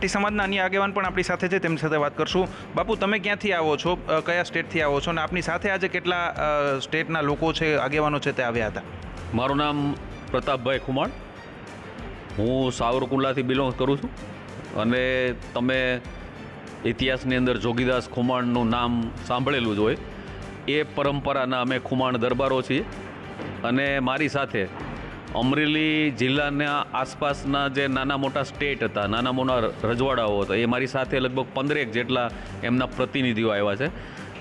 કાઠી સમાજના અન્ય આગેવાન પણ આપણી સાથે છે, તેમની સાથે વાત કરશું. બાપુ, તમે ક્યાંથી આવો છો? કયા સ્ટેટથી આવો છો? અને આપની સાથે આજે કેટલા સ્ટેટના લોકો છે, આગેવાનો છે તે આવ્યા હતા? મારું નામ પ્રતાપભાઈ ખુમાણ. હું સાવરકુંડલાથી બિલોંગ કરું છું. અને તમે ઇતિહાસની અંદર જોગીદાસ ખુમાણનું નામ સાંભળેલું જ હોય. એ પરંપરાના અમે ખુમાણ દરબારો છીએ. અને મારી સાથે અમરેલી જિલ્લાના આસપાસના જે નાના મોટા સ્ટેટ હતા, નાના મોટા રજવાડાઓ હતા, એ મારી સાથે લગભગ પંદરેક જેટલા એમના પ્રતિનિધિઓ આવ્યા છે.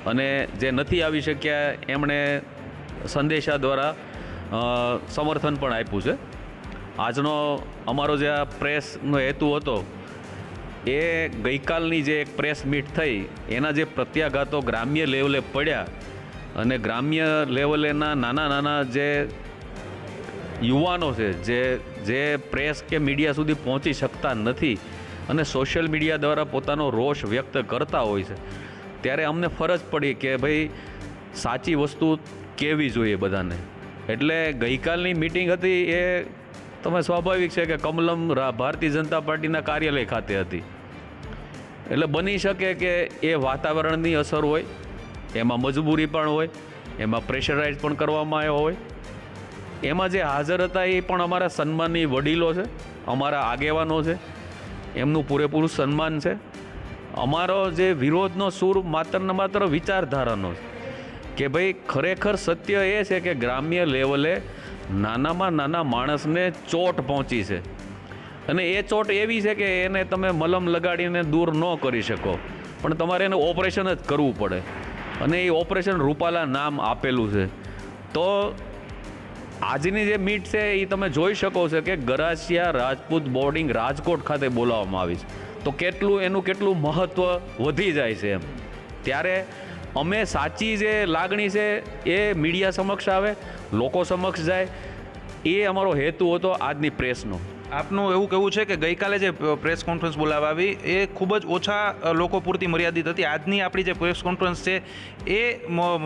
અને જે નથી આવી શક્યા, એમણે સંદેશા દ્વારા સમર્થન પણ આપ્યું છે. આજનો અમારો જે આ પ્રેસનો હેતુ હતો, એ ગઈકાલની જે એક પ્રેસ મીટ થઈ, એના જે પ્રત્યાઘાતો ગ્રામ્ય લેવલે પડ્યા અને ગ્રામ્ય લેવલેના નાના નાના જે યુવાનો છે જે જે પ્રેસ કે મીડિયા સુધી પહોંચી શકતા નથી અને સોશિયલ મીડિયા દ્વારા પોતાનો રોષ વ્યક્ત કરતા હોય છે, ત્યારે અમને ફરજ પડી કે ભાઈ, સાચી વસ્તુ કેવી જોઈએ બધાને? એટલે ગઈકાલની મિટિંગ હતી એ તમે સ્વાભાવિક છે કે કમલમ ભારતીય જનતા પાર્ટીના કાર્યાલય ખાતે હતી. એટલે બની શકે કે એ વાતાવરણની અસર હોય, એમાં મજબૂરી પણ હોય, એમાં પ્રેશરાઇઝ પણ કરવામાં આવ્યો હોય એમાં જે હાજર હતા એ પણ અમારા સન્માનની વડીલો છે, અમારા આગેવાનો છે, એમનું પૂરેપૂરું સન્માન છે. અમારો જે વિરોધનો સૂર માત્ર ને માત્ર વિચારધારાનો છે કે ભાઈ ખરેખર સત્ય એ છે કે ગ્રામ્ય લેવલે નાનામાં નાના માણસને ચોટ પહોંચી છે. અને એ ચોટ એવી છે કે એને તમે મલમ લગાડીને દૂર ન કરી શકો. પણ તમારે એને ઓપરેશન જ કરવું પડે. અને એ ઓપરેશન રૂપાલા નામ આપેલું છે. તો આજની જે મીટ છે એ તમે જોઈ શકો છો કે ગરાસિયા રાજપૂત બોર્ડિંગ રાજકોટ ખાતે બોલાવવામાં આવી છે. તો કેટલું એનું કેટલું મહત્ત્વ વધી જાય છે એમ. ત્યારે અમે સાચી જે લાગણી છે એ મીડિયા સમક્ષ આવે, લોકો સમક્ષ જાય, એ અમારો હેતુ હતો આજની પ્રેસનો આપનું એવું કહેવું છે કે ગઈકાલે જે પ્રેસ કોન્ફરન્સ બોલાવવા, એ ખૂબ જ ઓછા લોકો પૂરતી મર્યાદિત હતી. આજની આપણી જે પ્રેસ કોન્ફરન્સ છે, એ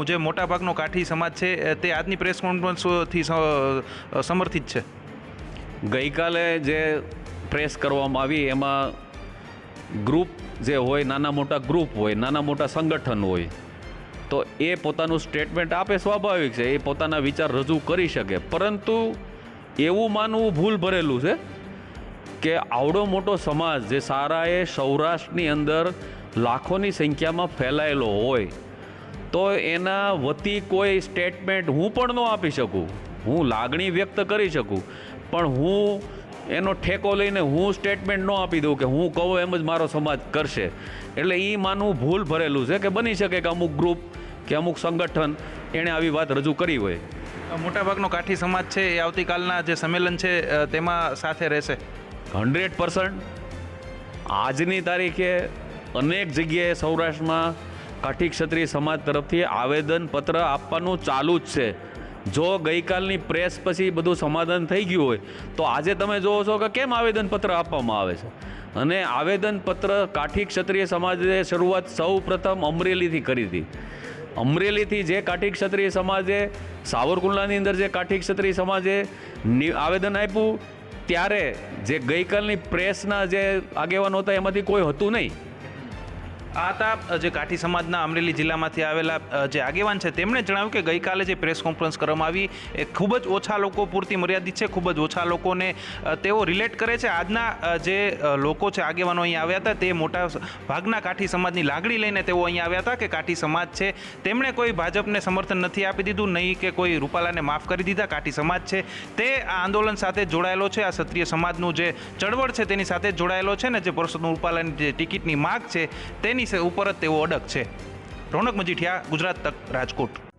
જે મોટાભાગનો કાઠી સમાજ છે તે આજની પ્રેસ કોન્ફરન્સથી સમર્થિત છે. ગઈકાલે જે પ્રેસ કરવામાં આવી, એમાં ગ્રુપ જે હોય, નાના મોટા ગ્રુપ હોય, નાના મોટા સંગઠન હોય, તો એ પોતાનું સ્ટેટમેન્ટ આપે સ્વાભાવિક છે, એ પોતાના વિચાર રજૂ કરી શકે. પરંતુ એવું માનવું ભૂલ ભરેલું છે કે આવડો મોટો સમાજ જે સારાએ સૌરાષ્ટ્રની અંદર લાખોની સંખ્યામાં ફેલાયેલો હોય, તો એના વતી કોઈ સ્ટેટમેન્ટ હું પણ ન આપી શકું. હું લાગણી વ્યક્ત કરી શકું. પણ હું એનો ઠેકો લઈને હું સ્ટેટમેન્ટ ન આપી દઉં કે હું કહું એમ જ મારો સમાજ કરશે. એટલે એ માનવું ભૂલ ભરેલું છે કે બની શકે કે અમુક ગ્રુપ કે અમુક સંગઠન એણે આવી વાત રજૂ કરી હોય. મોટાભાગનો કાઠી સમાજ છે એ આવતીકાલના જે સંમેલન છે તેમાં સાથે રહેશે. Hundred percent. આજની તારીખે અનેક જગ્યાએ સૌરાષ્ટ્રમાં કાઠી ક્ષત્રિય સમાજ તરફથી આવેદનપત્ર આપવાનું ચાલુ જ છે. જો ગઈકાલની પ્રેસ પછી બધું સમાધાન થઈ ગયું હોય, તો આજે તમે જોવો છો કે કેમ આવેદનપત્ર આપવામાં આવે છે? અને આવેદનપત્ર કાઠી ક્ષત્રિય સમાજે શરૂઆત સૌ પ્રથમ અમરેલીથી કરી હતી. અમરેલીથી જે કાઠી ક્ષત્રિય સમાજે સાવરકુંડલાની અંદર જે કાઠી ક્ષત્રિય સમાજે આવેદન આપ્યું ત્યારે જે ગઈકાલની પ્રેસના જે આગેવાનો હતા એમાંથી કોઈ હતું નહીં. આ હતા જે કાઠી સમાજના અમરેલી જિલ્લામાંથી આવેલા જે આગેવાન છે, તેમણે જણાવ્યું કે ગઈકાલે જે પ્રેસ કોન્ફરન્સ કરવામાં આવી, એ ખૂબ જ ઓછા લોકો પૂરતી મર્યાદિત છે, ખૂબ જ ઓછા લોકોને તેઓ રિલેટ કરે છે. આજના જે લોકો છે, આગેવાનો અહીંયા આવ્યા હતા, તે મોટા ભાગના કાઠી સમાજની લાગણી લઈને તેઓ અહીંયા આવ્યા હતા કે કાઠી સમાજ છે. તેમણે કોઈ ભાજપને સમર્થન નથી આપી દીધું, નહીં કે કોઈ રૂપાલાને માફ કરી દીધા. કાઠી સમાજ છે. તે આ આંદોલન સાથે જોડાયેલો છે. આ ક્ષત્રિય સમાજનું જે ચળવળ છે, તેની સાથે જોડાયેલો છે ને જે પરસોત્તમ રૂપાલાની જે ટિકિટની માગ છે, તેની સે- ઉપર જ તેઓ અડગ છે. રોનક મજીઠિયા ગુજરાત તક રાજકોટ.